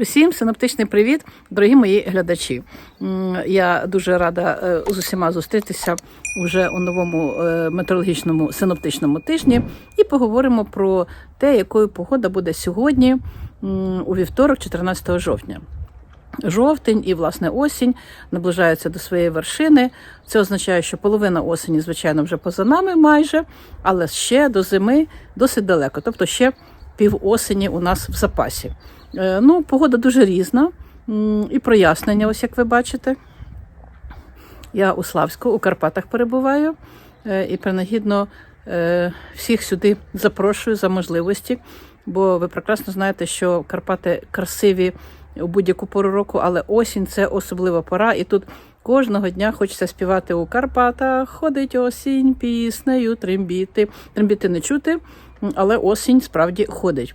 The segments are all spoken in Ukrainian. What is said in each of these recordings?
Усім синоптичний привіт, дорогі мої глядачі. Я дуже рада е, з усіма зустрітися вже у новому е, метеорологічному синоптичному тижні і поговоримо про те, якою погода буде сьогодні, у вівторок, 14 жовтня. Жовтень і власне осінь наближаються до своєї вершини. Це означає, що половина осені, звичайно, вже поза нами майже, але ще до зими досить далеко, тобто ще пів осені у нас в запасі. Е, Ну, погода дуже різна і прояснення, ось як ви бачите. Я у Славську, у Карпатах перебуваю е, і принагідно е, всіх сюди запрошую за можливості, бо ви прекрасно знаєте, що Карпати красиві у будь-яку пору року, але осінь це особлива пора, і тут кожного дня хочеться співати у Карпатах. Ходить осінь піснею, трембіти. Трембіти не чути, але осінь справді ходить.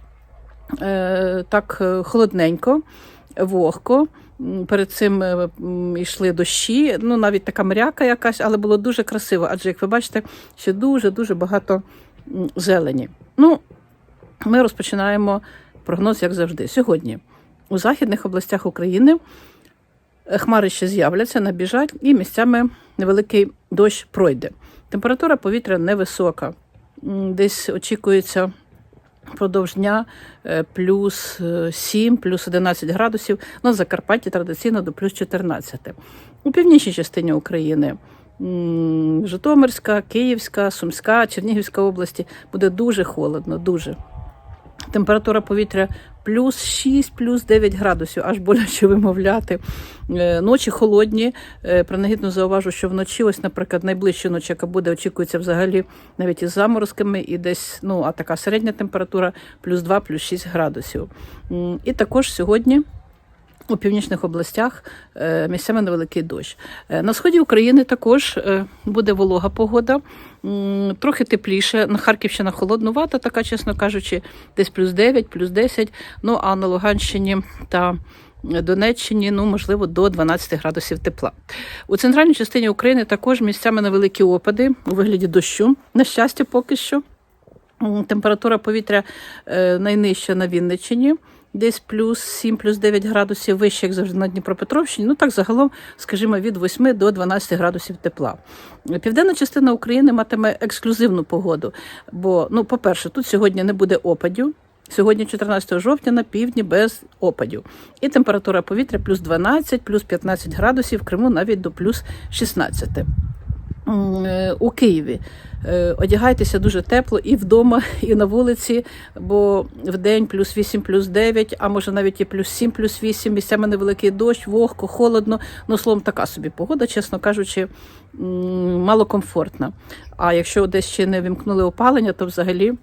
Е, Так е, холодненько, вогко. Перед цим е, йшли дощі, ну навіть така мряка якась, але було дуже красиво. Адже, як ви бачите, ще дуже-дуже багато зелені. Ну, ми розпочинаємо прогноз, як завжди. Сьогодні у західних областях України хмари ще з'являться, набіжать, і місцями невеликий дощ пройде. Температура повітря невисока. Десь очікується впродовж дня е, плюс е, 7, плюс 11 градусів. На Закарпатті традиційно до плюс 14. У північній частині України. Житомирська, Київська, Сумська, Чернігівська області буде дуже холодно, дуже. Температура повітря плюс 6, плюс 9 градусів, аж боляче вимовляти. Е, Ночі холодні. Е, Принагідно зауважу, що вночі, ось, наприклад, найближча ночі, яка буде, очікується взагалі навіть із заморозками, і десь, ну, а така середня температура плюс 2, плюс 6 градусів. І також сьогодні. У північних областях е, місцями невеликий дощ. Е, На сході України також е, буде волога погода, трохи тепліше. На Харківщина холоднувата, така, чесно кажучи, десь плюс 9, плюс 10. Ну а на Луганщині та Донеччині, ну можливо, до 12 градусів тепла. У центральній частині України також місцями невеликі опади у вигляді дощу. На щастя, поки що. Температура повітря найнижча на Вінниччині, десь плюс 7, плюс 9 градусів вище, як завжди на Дніпропетровщині. Ну так загалом, скажімо, від 8 до 12 градусів тепла. Південна частина України матиме ексклюзивну погоду. Бо, ну, по-перше, тут сьогодні не буде опадів. Сьогодні, 14 жовтня, на півдні без опадів. І температура повітря плюс 12, плюс 15 градусів, в Криму навіть до плюс 16. Е, У Києві Е, одягайтеся дуже тепло і вдома, і на вулиці, бо в день плюс 8, плюс 9, а може навіть і плюс 7, плюс 8, місцями невеликий дощ, вогко, холодно. Ну, словом, така собі погода, чесно кажучи, малокомфортна. А якщо десь ще не вімкнули опалення, то взагалі.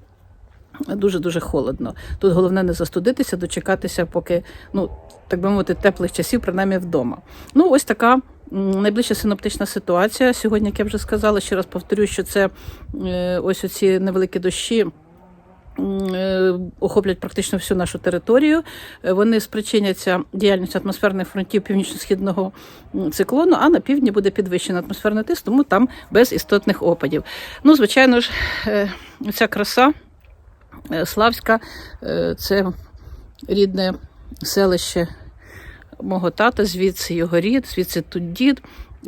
Дуже-дуже холодно. Тут головне не застудитися, дочекатися, поки, ну, так би мовити, теплих часів, принаймні вдома. Ну, ось така найближча синоптична ситуація. Сьогодні, як я вже сказала, ще раз повторю, що це е, ось оці невеликі дощі. е, Охоплять практично всю нашу територію. Вони спричиняться діяльністю атмосферних фронтів північно-східного циклону, а на півдні буде підвищений атмосферний тиск, тому там без істотних опадів. Ну, звичайно ж, е, ця краса Славська е, це рідне селище мого тата, звідси його рід, звідси тут дід.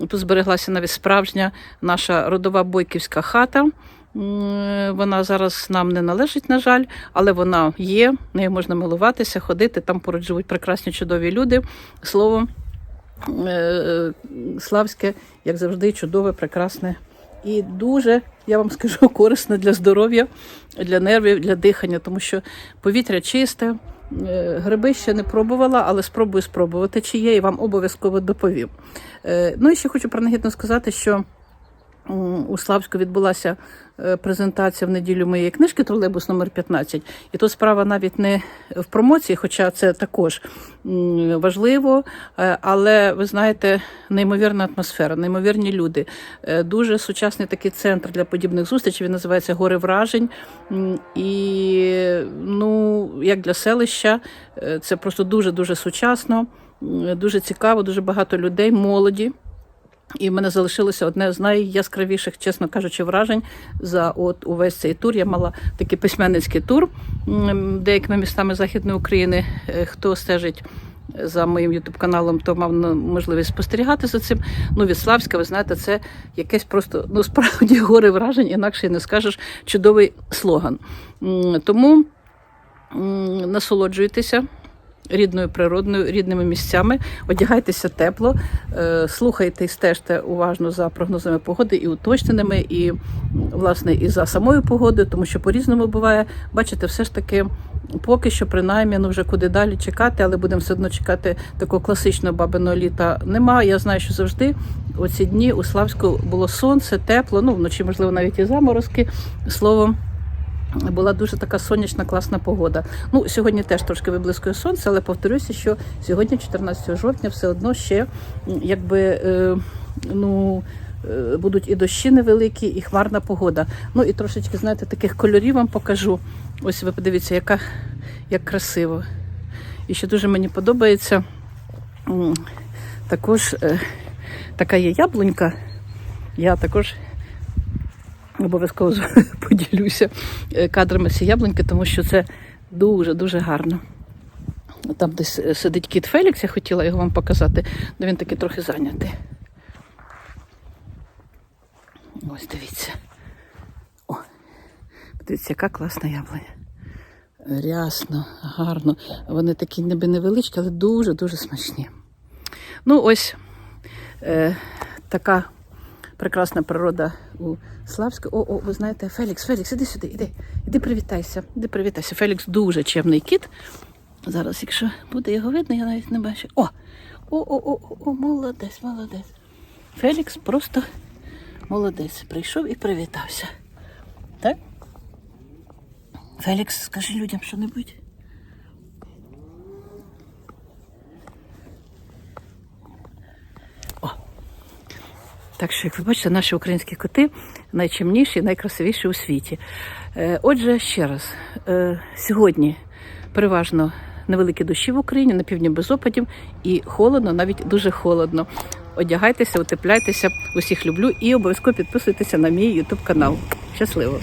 Тут збереглася навіть справжня наша родова бойківська хата. Вона зараз нам не належить, на жаль, але вона є, нею можна милуватися, ходити. Там поруч живуть прекрасні чудові люди. Словом, е, Славське, як завжди, чудове, прекрасне і дуже, я вам скажу, корисне для здоров'я, для нервів, для дихання, тому що повітря чисте. Е, Гриби ще не пробувала, але спробую спробувати, чи є, і вам обов'язково доповім. Е, Ну і ще хочу принагідно сказати, що у Славську відбулася е, презентація в неділю моєї книжки Тролейбус номер 15 І тут справа навіть не в промоції, хоча це також важливо. Е, Але ви знаєте, неймовірна атмосфера, неймовірні люди. Е, Дуже сучасний такий центр для подібних зустрічей. Він називається Гори вражень. І ну, як для селища, це просто дуже дуже сучасно, дуже цікаво, дуже багато людей, молоді. І в мене залишилося одне з найяскравіших, чесно кажучи, вражень за от увесь цей тур. Я мала такий письменницький тур деякими містами Західної України. Е, Хто стежить за моїм ютуб каналом, то мав можливість спостерігати за цим. Ну, від Славська, ви знаєте, це якесь просто ну справді горе вражень, інакше не скажеш чудовий слоган. Тому насолоджуйтеся рідною природною, рідними місцями, одягайтеся тепло, е, слухайте і стежте уважно за прогнозами погоди і уточненими, і власне і за самою погодою, тому що по-різному буває. Бачите, все ж таки. Поки що, принаймні, ну вже куди далі чекати, але будемо все одно чекати такого класичного бабиного літа. Нема. Я знаю, що завжди оці дні у Славську було сонце, тепло, ну вночі, можливо, навіть і заморозки. Словом, була дуже така сонячна, класна погода. Ну, сьогодні теж трошки виблискує сонце, але повторюся, що сьогодні, 14 жовтня, все одно ще якби е, ну. е, Будуть і дощі невеликі, і хмарна погода. Ну і трошечки, знаєте, таких кольорів вам покажу. Ось ви подивіться, яка як красиво. І ще дуже мені подобається. Також е, така є яблунька. Я також обов'язково поділюся е, кадрами цієї яблуньки, тому що це дуже-дуже гарно. Там десь е, сидить кіт Фелікс, я хотіла його вам показати, але він такий трохи зайнятий. Ось дивіться. О, дивіться, яка класна яблуня. Рясно, гарно. Вони такі ніби невеличкі, але дуже-дуже смачні. Ну, ось е, така прекрасна природа у Славську. О, о, ви знаєте, Фелікс, Фелікс, іди сюди, іди, іди привітайся, іди привітайся. Фелікс дуже чемний кіт. Зараз, якщо буде його видно, я навіть не бачу. О! О, о, о, о, о, молодець, молодець. Фелікс просто молодець. Прийшов і привітався. Так? Фелікс, скажи людям що-небудь. Так що, як ви бачите, наші українські коти найчимніші, найкрасивіші у світі. Е, Отже, ще раз, е, сьогодні переважно невеликі дощі в Україні, на півдні без опадів, і холодно, навіть дуже холодно. Одягайтеся, утепляйтеся, усіх люблю і обов'язково підписуйтеся на мій YouTube канал. Щасливо!